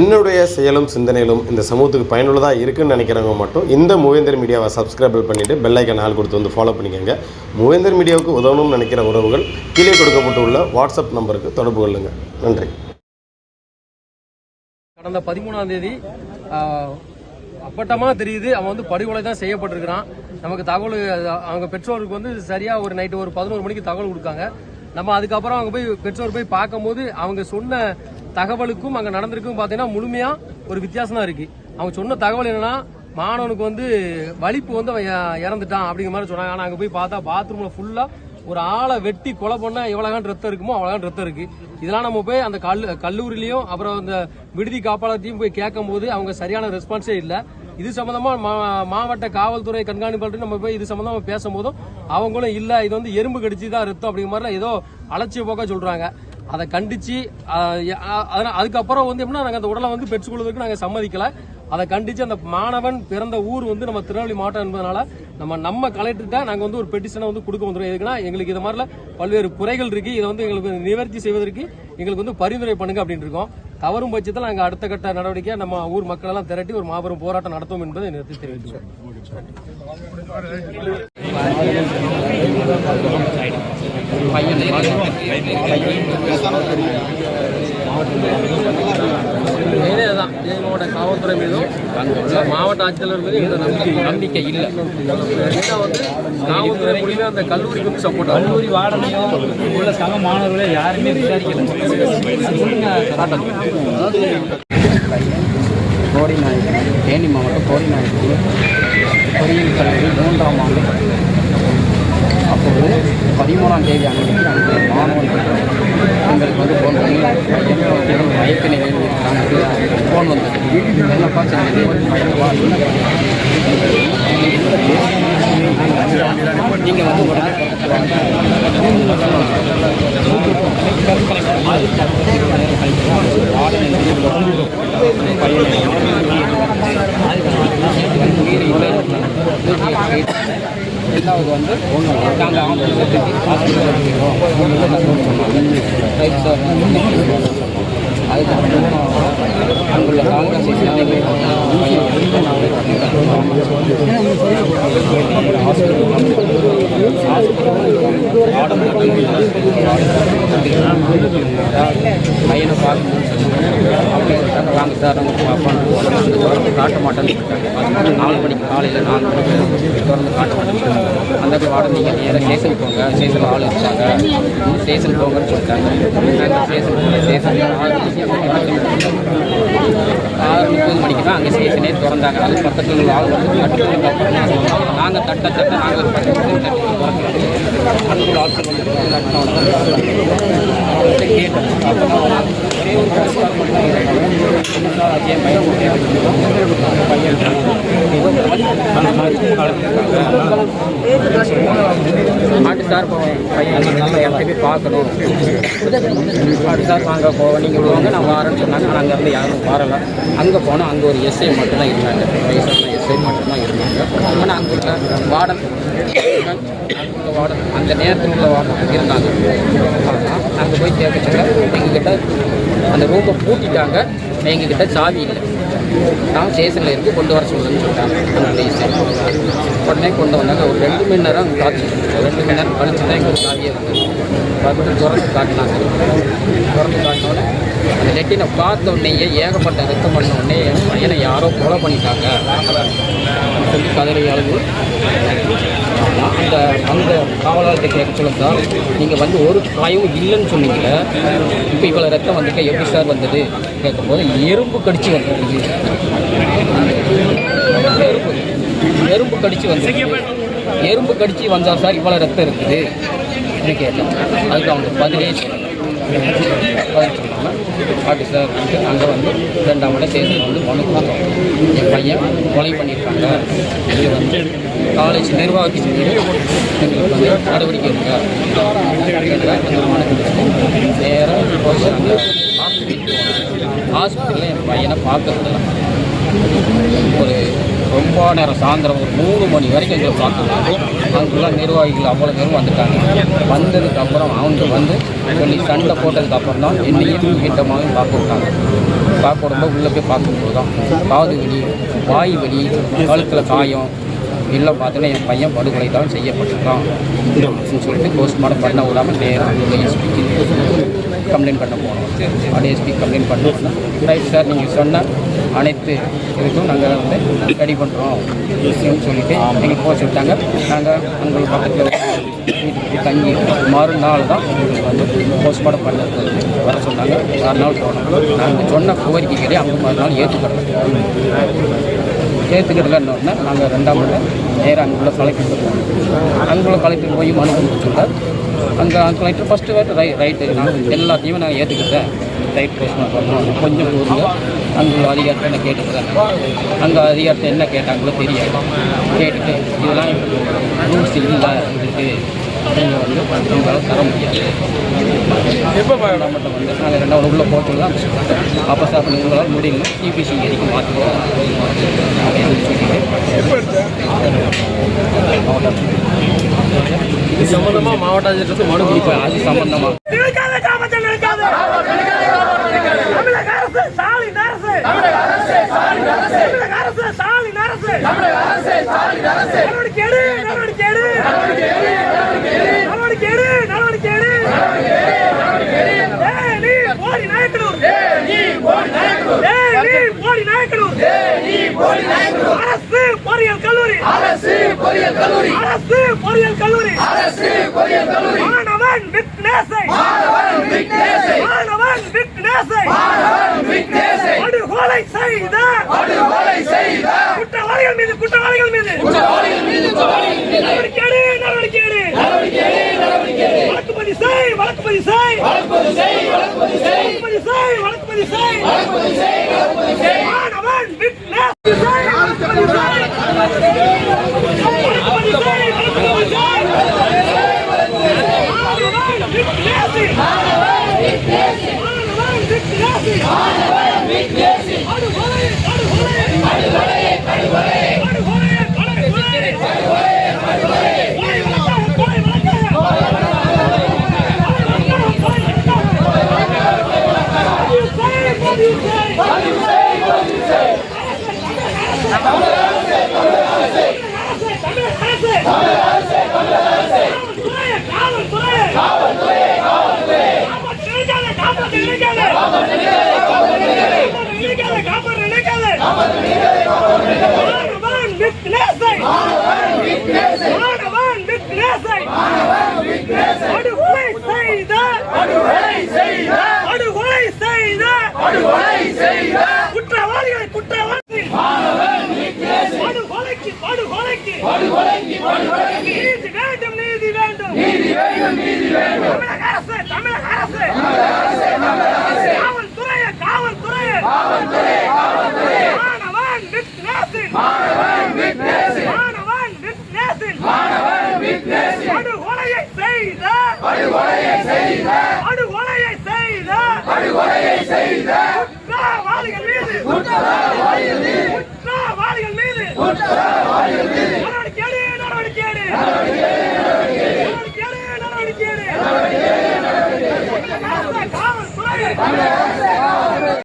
என்னுடைய செயலும் சிந்தனையிலும் இந்த சமூகத்துக்கு பயனுள்ளதாக இருக்குன்னு நினைக்கிறவங்க மட்டும் இந்த மூவேந்தர் மீடியாவை சப்ஸ்கிரைபிள் பண்ணிவிட்டு பெல்லைக்கன் ஆள் கொடுத்து வந்து ஃபாலோ பண்ணிக்கோங்க. மூவேந்தர் மீடியாவுக்கு உதவணும்னு நினைக்கிற உறவுகள் கீழே கொடுக்கப்பட்டுள்ள வாட்ஸ்அப் நம்பருக்கு தொடர்பு கொள்ளுங்கள் நன்றி. கடந்த பதிமூணாம் தேதி அப்பட்டமாக தெரியுது அவன் வந்து படுகொலை தான் செய்யப்பட்டிருக்கிறான். நமக்கு தகவல் அவங்க பெற்றோருக்கு வந்து சரியாக ஒரு நைட்டு ஒரு பதினோரு மணிக்கு தகவல் கொடுக்காங்க. நம்ம அதுக்கப்புறம் அவங்க போய் பெற்றோர் போய் பார்க்கும்போது அவங்க சொன்ன தகவலுக்கும் அங்கே நடந்திருக்கும் பார்த்தீங்கன்னா முழுமையாக ஒரு வித்தியாசம் தான் இருக்கு. அவங்க சொன்ன தகவல் என்னன்னா மாணவனுக்கு வந்து வலிப்பு வந்து அவன் இறந்துட்டான் அப்படிங்கிற மாதிரி சொன்னாங்க. ஆனால் அங்கே போய் பார்த்தா பாத்ரூமில் ஃபுல்லாக ஒரு ஆளை வெட்டி கொலை பண்ண எவ்வளவு ரத்தம் இருக்குமோ அவ்வளவு ரத்தம் இருக்கு. இதெல்லாம் நம்ம போய் அந்த கல் கல்லூரிலையும் அப்புறம் அந்த விடுதி காப்பாளத்தையும் போய் கேட்கும் போது அவங்க சரியான ரெஸ்பான்ஸே இல்லை. இது சம்பந்தமா மா- மாவட்ட காவல்துறை கண்காணிப்பாளர் நம்ம போய் இது சம்பந்தமா பேசும்போதும் அவங்களும் இல்லை இது வந்து எறும்பு கடிச்சு தான் ரத்தம் அப்படிங்கிற மாதிரிலாம் ஏதோ அலட்சிய போக்கா சொல்றாங்க. அதை கண்டிச்சு ஆஹ், அதுக்கப்புறம் வந்து எப்படின்னா நாங்கள் அந்த உடலை வந்து பெற்றுக்கொள்வதற்கு நாங்கள் சம்மதிக்கல. அதை கண்டிச்சு அந்த மாணவன் பிறந்த ஊர் வந்து நம்ம திருநெல்வேலி மாவட்டம் என்பதனால நம்ம நம்ம கலெக்டர்கிட்ட நாங்கள் வந்து ஒரு பெட்டிஷனை வந்து கொடுக்க வந்துடும் எதுக்குன்னா எங்களுக்கு இது மாதிரில பல்வேறு குறைகள் இருக்கு. இதை வந்து எங்களுக்கு நிவர்த்தி செய்வதற்கு எங்களுக்கு வந்து பரிந்துரை பண்ணுங்க அப்படின்னு இருக்கோம். தவறும் பட்சத்தில் நாங்கள் அடுத்த கட்ட நடவடிக்கையாக நம்ம ஊர் மக்கள் எல்லாம் திரட்டி ஒரு மாபெரும் போராட்டம் நடத்தும் என்பதை நிறுத்தி தெரிவிக்கிறோம் தேனி. மாவட்ட காவல்துறை மீதும் மாவட்ட ஆட்சித்தலைவர் மீதும் எந்த நம்பிக்கை நம்பிக்கை இல்லை. ஏன்னா வந்து காவல்துறை மூலியமா அந்த கல்லூரிக்கு வந்து சப்போர்ட் கல்லூரி வாடனையோ உள்ள சக மாணவர்களோ யாருமே விசாரிக்கல. கோடிநாயக்கன் தேனி மாவட்டம் கோடிநாயக்கன் பொறியியல் கல்லூரி மூன்றாம் ஆண்டு அப்போது பதிமூணாம் தேதி அன்றைக்கு அந்த மாணவர்கள் எங்களுக்கு வந்து ஃபோன் பண்ணி பையன் மயக்க நிலையில் இருக்காங்க ஃபோன் வந்தது. என்னப்பா செஞ்சது? பையன் வா நீங்கள் வந்து உடனே ரெண்டாவது வந்து நாங்கள் ஆம்புலன்ஸுக்கு ஹாஸ்பிட்டல் ரைட் சார் அதுக்கப்புறம் அங்குள்ள காங்கிரஸ் பையனை பார்க்கணும் சொன்னாங்க அவங்க வாங்க சார் அவங்க பார்ப்போம். காட்ட மாட்டேன்னு பார்த்தீங்கன்னா நாலு மணிக்கு காலையில் நாலு மணிக்கு திறந்து காட்ட அந்த வார்டன் நீங்கள் நேராக ஸ்டேஷன் போங்க. ஸ்டேஷனில் ஆள் இருக்காங்க ஸ்டேஷன் போங்கன்னு சொல்லிட்டாங்க. நாங்கள் ஸ்டேஷன் போங்க ஸ்டேஷன் ஆறு ஆறு முப்பது மணிக்கு தான் அங்கே ஸ்டேஷனே திறந்தாங்க. அது பக்கத்தில் உள்ள ஆள் வந்து தட்டுனதுக்கு நாங்கள் தட்ட தட்ட நாங்கள் பக்கத்து தட்டி திறக்கல அங்குள்ள ஆட்கள் வந்து கேட்டோம் அப்போ ஒரே ஒரு கடைசியாக மட்டும் இருந்தாங்க பையன் பையன் அந்த மாதிரி பையன் நம்ம எப்பயுமே பார்க்கணும். ஆட்டு சார் வாங்க போவோம் நீங்கள் விடுவாங்க நான் வரேன்னு சொன்னாங்க. ஆனால் அங்கேருந்து யாரும் வரல. அங்கே போனால் அங்கே ஒரு எஸ்ஐ மட்டும்தான் இருந்தாங்க. வயசான எஸ்ஐ மட்டும்தான் இருந்தாங்க. ஆனால் அங்கே உள்ள வார்டன் அந்த வார்டன் அந்த நேரத்தில் உள்ள வார்டன் இருந்தாங்க. ஆனால் நாங்கள் போய் கேட்க சொல்ல எங்ககிட்ட அந்த ரூமை பூட்டிட்டாங்க. எங்ககிட்ட சாவி இல்லை. நான் ஸ்டேஷனில் இருந்து கொண்டு வர சொல்லுன்னு சொல்லிட்டாங்க. அந்த உடனே கொண்டு வந்தாங்க. ஒரு ரெண்டு மணி நேரம் அங்கே காத்து ரெண்டு மணி நேரம் கழிச்சு தான் எங்களுக்கு சாவியே வந்தது. பார்த்துட்டு திறந்து காட்டினாங்க. திறந்து காட்டினோடனே அந்த லெட்டினை பார்த்த உடனேயே ஏகப்பட்ட ரத்தம் பண்ண உடனே என் பையனை யாரோ கொலை பண்ணிட்டாங்க. சொல்லி கதறி அழுது அந்த அந்த காவலாளர்கிட்ட கேட்க சொல்ல நீங்கள் வந்து ஒரு காயமும் இல்லைன்னு சொன்னீங்களே இப்போ இவ்வளோ ரத்தம் வந்துட்டு எப்படி சார் வந்தது? கேட்கும்போது எறும்பு கடிச்சு வந்தது. எறும்பு எறும்பு கடிச்சு வந்தது. எறும்பு கடிச்சு வந்தால் சார் இவ்வளோ ரத்தம் இருக்குது? அப்படின்னு கேட்டேன். அதுக்கு அவங்க பதிலே பதில் சொன்னாங்க ஆஃபீஸர் சார் அங்கே வந்து ரெண்டாம் முறை சேர்ந்து வந்து மனு கொடுத்தோம் என் பையன் கொலை பண்ணியிருக்காங்க. இது வந்து காலேஜ் நிர்வாகத்தின் மீது எங்களுக்கு வந்து நடவடிக்கை இருக்கா மனு கொடுத்து நேராக போச்சாங்க ஹாஸ்பிட்டல் ஹாஸ்பிட்டலில் என் பையனை பார்க்கறதில்ல. ஒரு ரொம்ப நேரம் சாயந்தரம் ஒரு மூணு மணி வரைக்கும் எங்களை பார்த்துருக்கோம் அங்குள்ள நிர்வாகிகள் அவ்வளோ பேரும் வந்துட்டாங்க. வந்ததுக்கு அப்புறம் அவங்க வந்து சொல்லி சண்டை போட்டதுக்கு அப்புறம் தான் என்னையும் கிட்டமாகவும் பார்க்க விட்டாங்க பார்க்க உடம்பு உள்ளே போய் பார்க்கும்போது தான் காது வலி வாய் வலி கழுத்தில் காயம் இல்லை பார்த்தீங்கன்னா என் பையன் படுகொலை தான் செய்யப்பட்டிருக்கான். அப்படின்னு சொல்லிட்டு போஸ்ட்மார்ட்டம் பண்ண விடாமல் நேரம் எஸ்பிக்கு கம்ப்ளைண்ட் பண்ண போனோம். அடிஎஸ்பி கம்ப்ளைண்ட் பண்ணோம்னா ரைட் சார் நீங்கள் சொன்ன அனைத்து இதுக்கும் நாங்கள் வந்து ரெடி பண்ணுறோம் அப்படின்னு சொல்லிட்டு எங்களுக்கு போக சொல்லிட்டாங்க. நாங்கள் அங்கே பக்கத்தில் வீட்டுக்கு தங்கி மறுநாள் தான் எங்களுக்கு வந்து போஸ்ட்மார்ட்டம் பண்ண வர சொன்னாங்க. மறுநாள் போனோம். நாங்கள் சொன்ன கோரிக்கைகளை அவங்க மறுநாள் ஏற்றுக்கிறோம் ஏற்றுக்கிறதுலன்னொடனே நாங்கள் ரெண்டாம் நாள் நேராக அங்குள்ள கலெக்டர் போனோம். அங்குள்ள கலெக்டர் போய் மனு கொடுக்க அங்கே கலெக்டர் ஃபஸ்ட்டு வேட்டு ரை ரைட்டு நாங்கள் எல்லாத்தையுமே நாங்கள் ஏற்றுக்கிட்டேன் ரைட் போஸ்ட்மார்ட் பண்ணோம் கொஞ்சம் பொருங்க அங்குள்ள அதிகாரத்தை என்ன கேட்டுக்கிறேன்? அங்கே அதிகாரத்தை என்ன கேட்டாங்களோ தெரியாது. கேட்டுட்டு இதெல்லாம் ரூல்ஸ் இல்லை இதுக்கு உங்களால் தர முடியாது. எப்போ வந்து நாங்கள் ரெண்டாவது உள்ள போட்டு தான் அப்போ சார் உங்களால் முடியல டிபிசி வரைக்கும் மாற்றுவோம் அப்படின்னு சொல்லிட்டு இது சம்பந்தமா மாவட்ட ஆட்சியருக்கு மனு கொடுப்பேன் அது சம்பந்தமா நடவடிக்கை எடு நடவடிக்கை எடு நடவடிக்கை எடு அரசு பொறியியல் கல்லூரி. அரசு பொறியியல் கல்லூரி. அரசு பொறியியல் கல்லூரி. அரசு பொறியியல் கல்லூரி. மாணவன் விக்னேசை. மாணவன் விக்னேசை. மாணவன் விக்னேசை. மாணவன் விக்னேசை. படுகொலை செய்த. படுகொலை செய்த. குற்றவாளிகள் மீது குற்றவாளிகள் மீது. குற்றவாளிகள் மீது நடவடிக்கை எடு நடவடிக்கை எடு. நடவடிக்கை எடு நடவடிக்கை எடு. வழக்குப்பதி செய் வழக்குப்பதி செய். வழக்குப்பதி செய் வழக்குப்பதி செய். வழக்குப்பதி செய் வழக்குப்பதி செய். வழக்குப்பதி செய் வழக்குப்பதி செய். படுகொலை செய்த படுகொலை செய்த படுகொலை செய்த குற்றவாளிகளை குற்றவாளி. படுகொலைக்கு படுகொலைக்கு. படுகொலைக்கு படுகொலைக்கு. நீதி வேண்டும் நீதி வேண்டும். நீதி வேண்டும் நீதி வேண்டும். தமிழக அரசு தமிழக அரசு. தமிழக அரசு தமிழக அரசு. காவல்துறைய காவல்துறைய. காவல்துறை காவல்துறை மாணவன் விக்னேசின் மாணவன் விக்னேசின் மாணவன் விக்னேசின் படுகொலையை செய்த படுகொலையை செய்த படுகொலையை செய்த படுகொலையை செய்த குற்றவாளிகள் மீது குற்றவாளிகள்